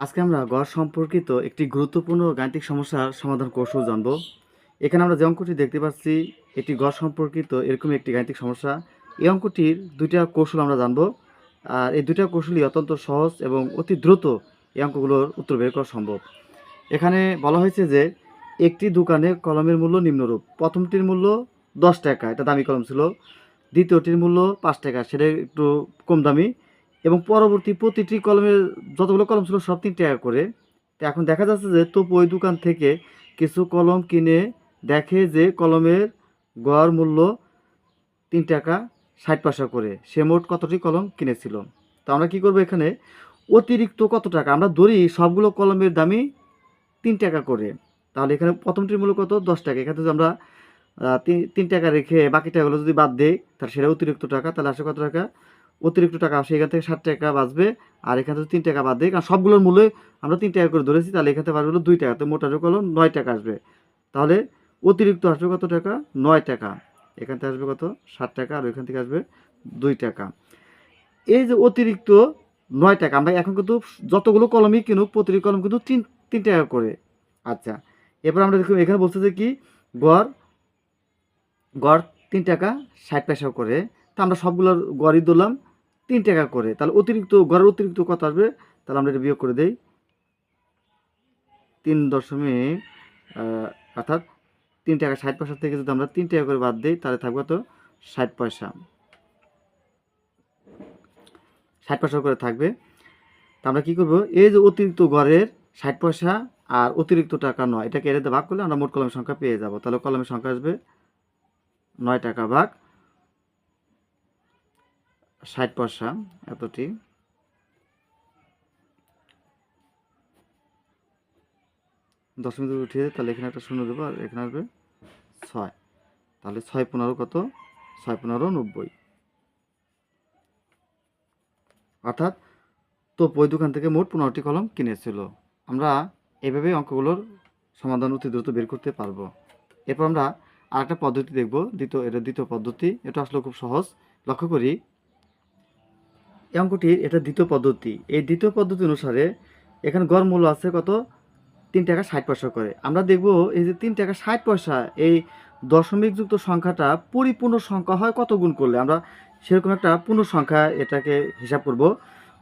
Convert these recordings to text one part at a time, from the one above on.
আজকে আমরা গড় সম্পর্কিত একটি গুরুত্বপূর্ণ গাণিতিক সমস্যার সমাধান কৌশল জানব। এখানে আমরা যে অঙ্কটি দেখতে পাচ্ছি, এটি গড় সম্পর্কিত এরকম একটি গাণিতিক সমস্যা। এই অঙ্কটির দুইটা কৌশল আমরা জানব। আর এই দুইটা কৌশলই অত্যন্ত সহজ এবং অতি দ্রুত এই অঙ্কগুলোর উত্তর বের করা সম্ভব। এখানে বলা হয়েছে যে, একটি দোকানে কলমের মূল্য নিম্নরূপ। প্রথমটির মূল্য দশ টাকা, এটা দামি কলম ছিল। দ্বিতীয়টির মূল্য পাঁচ টাকা, সেটা একটু কম দামি। এবং পরবর্তী প্রতিটি কলমের যতগুলো কলম ছিল সব তিন টাকা করে। তো এখন দেখা যাচ্ছে যে তপু ওই দোকান থেকে কিছু কলম কিনে দেখে যে কলমের গড় মূল্য তিন টাকা ষাট পয়সা করে। সে মোট কতটি কলম কিনেছিল? তো আমরা কি করব এখানে? অতিরিক্ত কত টাকা? আমরা ধরি সবগুলো কলমের দামই তিন টাকা করে। তাহলে এখানে প্রথমটির মূল্য কত? দশ টাকা। এখানে যদি আমরা তিন টাকা রেখে বাকি টাকাগুলো যদি বাদ দিই, তাহলে সেটা অতিরিক্ত টাকা। তাহলে আসে কত টাকা? অতিরিক্ত টাকা আসে এখান থেকে ষাট টাকা বাঁচবে, আর এখান থেকে তিন টাকা বাদ দিই কারণ সবগুলোর মূল্যে আমরা তিন টাকা করে ধরেছি, তাহলে এখান থেকে বাঁচবে দুই টাকা, তো মোটা যোগ হলো নয় টাকা আসবে। তাহলে অতিরিক্ত আসবে কত টাকা? নয় টাকা। এখান থেকে আসবে কত? ষাট টাকা, আর এখান থেকে আসবে দুই টাকা। এই যে অতিরিক্ত নয় টাকা, আমরা এখন কিন্তু যতগুলো কলমই কিনুক, প্রতিটি কলম কিন্তু তিন তিন টাকা করে। আচ্ছা এরপর আমরা দেখুন, এখানে বলছে যে কি? গড় গড় তিন টাকা, ষাট পয়সা করে। তা আমরা সবগুলোর গড়ই দিলাম তিন টাকা করে। তাহলে অতিরিক্ত গড়ের অতিরিক্ত কত আসবে? তাহলে আমরা এটা বিয়োগ করে দেই। তিন দশমিক অর্থাৎ তিন টাকা ষাট পয়সা থেকে যদি আমরা তিন টাকা করে বাদ দিই, তাহলে থাকবে তো ষাট পয়সা। ষাট পয়সা করে থাকবে। তা আমরা কী করব? এই যে অতিরিক্ত গড়ের ষাট পয়সা আর অতিরিক্ত টাকা নয়, এটাকে এটাতে ভাগ করলে আমরা মোট কলমের সংখ্যা পেয়ে যাব। তাহলে কলমের সংখ্যা আসবে নয় টাকা ভাগ। ষাট পয়সা এতটি। দশমিক দুই উঠিয়ে তাহলে এখানে একটা শূন্য দেবো, আর এখানে আসবে ছয়। তাহলে ছয় পনেরো কত? ছয় পনেরো নব্বই। অর্থাৎ তো বই দোকান থেকে মোট পনেরোটি কলম কিনেছিল। আমরা এভাবে অঙ্কগুলোর সমাধান অতি দ্রুত বের করতে পারব। এরপর আমরা আর একটা পদ্ধতি দেখব, দ্বিতীয়, এটা দ্বিতীয় পদ্ধতি। এটা আসলে খুব সহজ। লক্ষ্য করি এই অঙ্কটির এটা দ্বিতীয় পদ্ধতি। এই দ্বিতীয় পদ্ধতি অনুসারে এখানে গড় মূল্য আছে কত? তিন টাকা ষাট পয়সা করে। আমরা দেখব এই যে তিন টাকা ষাট পয়সা, এই দশমিক যুক্ত সংখ্যাটা পরিপূর্ণ সংখ্যা হয় কত গুণ করলে? আমরা সেরকম একটা পূর্ণ সংখ্যা এটাকে হিসাব করব।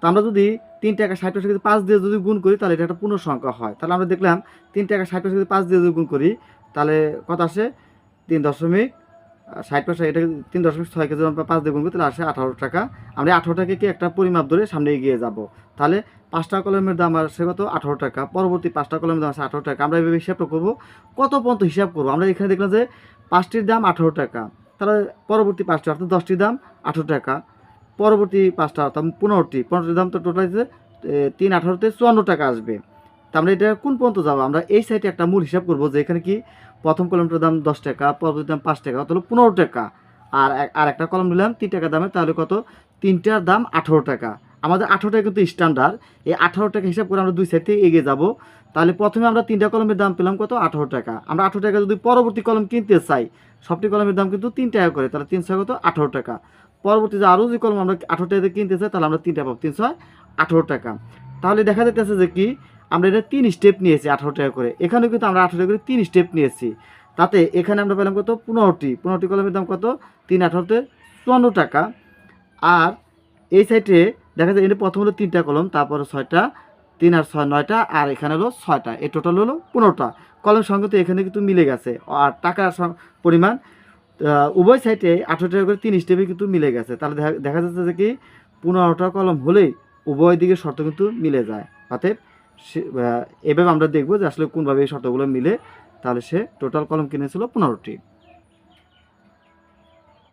তো আমরা যদি তিন টাকা ষাট পয়সা যদি পাঁচ দিয়ে যদি গুণ করি, তাহলে এটা একটা পূর্ণ সংখ্যা হয়। তাহলে আমরা দেখলাম তিন টাকা ষাট পয়সা যদি পাঁচ দিয়ে যদি গুণ করি, তাহলে কত আসে? তিন দশমিক ষাট পয়সা, এটা তিন দশমিক ছয় কেজি আমরা পাঁচ দিয়ে গুণ করি তাহলে আসে আঠারো টাকা। আমরা আঠারো টাকাকে একটা পরিমাপ ধরে সামনে এগিয়ে যাব। তাহলে পাঁচটা কলমের দাম আসে কত? আঠারো টাকা। পরবর্তী পাঁচটা কলমের দাম আসে আঠারো টাকা। আমরা এভাবে হিসাবটা করব, কত পর্যন্ত হিসাব করব? আমরা এখানে দেখলাম যে পাঁচটির দাম আঠারো টাকা। তাহলে পরবর্তী পাঁচটি, অর্থাৎ দশটির দাম আঠারো টাকা। পরবর্তী পাঁচটা, অর্থাৎ পনেরোটি, পনেরোটির দাম তো টোটাল তিন আঠারোতে চুয়ান্ন টাকা আসবে। তা আমরা এটা কোন পর্যন্ত যাব? আমরা এই সাইডে একটা মূল হিসাব করব যে এখানে কি প্রথম কলমটার দাম দশ টাকা পরবর্তী দাম পাঁচ টাকা তাহলে পনেরো টাকা। আর আর একটা কলম নিলাম, তিন টাকা দামে তাহলে কত? তিনটার দাম আঠারো টাকা। আমাদের আঠারো টাকা কিন্তু স্ট্যান্ডার্ড এই আঠারো টাকা হিসাব করে আমরা দুই সাইড থেকে এগিয়ে যাব। তাহলে প্রথমে আমরা তিনটা কলমের দাম পেলাম কত? আঠারো টাকা। আমরা আঠারো টাকা যদি পরবর্তী কলম কিনতে চাই, সবটি কলমের দাম কিন্তু তিন টাকা করে, তাহলে তিনশো কত? আঠারো টাকা। পরবর্তী যে আরও যে কলম আমরা আঠারো টাকা কিনতে চাই, তাহলে আমরা তিনটা পাবো, তিনশো আঠারো টাকা। তাহলে দেখা যাইতেছে যে কি? আমরা এটা তিন স্টেপ নিয়েছি আঠারো টাকা করে। এখানেও কিন্তু আমরা আঠারো টাকা করে তিন স্টেপ নিয়েছি। তাতে এখানে আমরা পেলাম কত? পনেরোটি। পনেরোটি কলমের দাম কত? তিন আঠারোতে চুয়ান্ন টাকা। আর এই সাইডে দেখা যায় এটা প্রথম হলো তিনটা কলম, তারপরে ছয়টা, তিন আর ছয় নয়টা, আর এখানে হলো ছয়টা। এই টোটাল হলো পনেরোটা। কলম সঙ্গে তো এখানে কিন্তু মিলে গেছে। আর টাকার পরিমাণ উভয় সাইডে আঠারো টাকা করে তিন স্টেপে কিন্তু মিলে গেছে। তাহলে দেখা- দেখা যাচ্ছে যে কি, পনেরোটা কলম হলেই উভয় দিকে শর্ত কিন্তু মিলে যায়। অতএব সে- এভাবে আমরা দেখব যে আসলে কোনভাবে এই শর্তগুলো মিলে তাহলে সে টোটাল কলম কিনেছিল পনেরোটি।